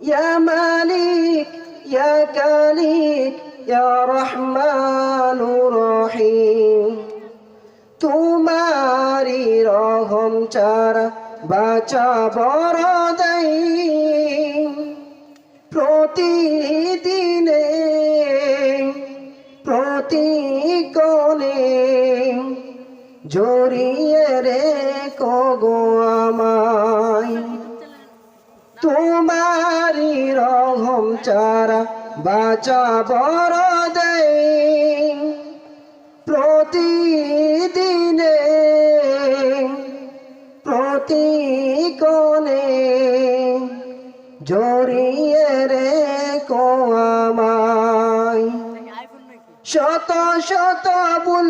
يا مالك يا كاليك يا رحمن رحيم তোমারি রহম চারা বাচা বড় দেই প্রতিদিনে জড়িয়ে রে কগো আমায়। তোমারি রহম চারা বাচা বড় দেয় প্রতিদিনে, প্রতিকণে জড়িয়ে রে কোয়ামাই শত শত ভুল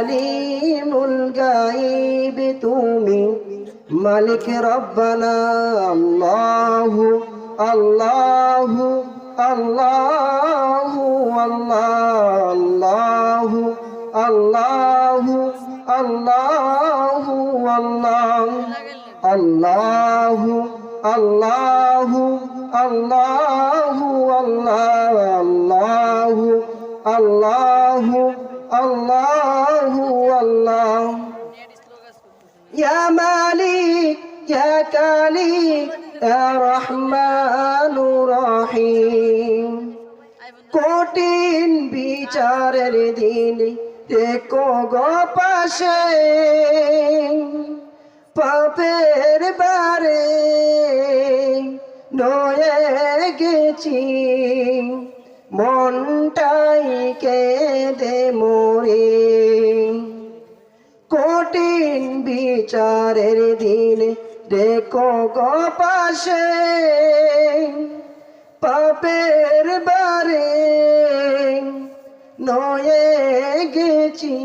عليم الغيب تومي. ملك ربنا الله الله الله الله الله الله الله الله الله الله الله আল্লাহু আল্লাহু, আল্লাহ। ইয়া মালিক, ইয়া কালিক ইয়া রহমানুর রহিম। কঠিন বিচারের দিনে দেখো গো পাশে। পাপের বারে নয়ে গেছি। মনটা কেঁদে মরে। কঠিন বিচারের দিন দেখো গো পাশে পাপের বারে। নয়ে গেছি,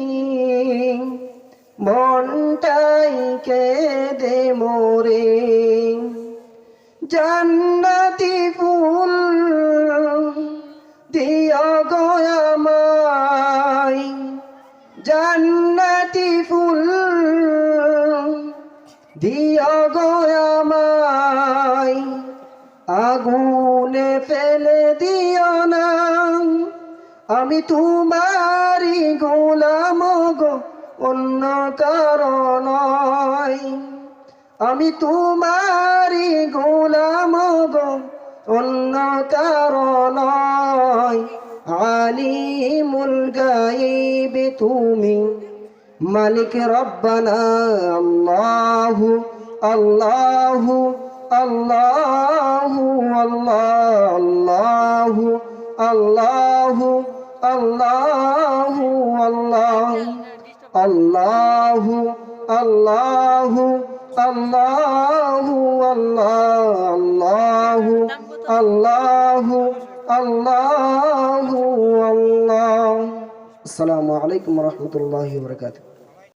মনটাই কেঁদে মোরে। জান্নাতি দিয় গয়ামাই আগুনে ফেলে দিও না। আমি তোমারি গোলাম গো, অন্য কারণ আমি তোমারি গোলাম গো, অন্য কারণ আলিমুল গাইব তুমি মালিক রব্বানা আল্লাহু আল্লাহু আল্লাহু আল্লাহ আল্লাহু আল্লাহু আল্লাহু আল্লাহ আল্লাহু আল্লাহু আল্লাহু আল্লাহু আল্লাহু আল্লাহু আল্লাহ আসসালামু আলাইকুম রহমতুল্লাহ বরকাতুহ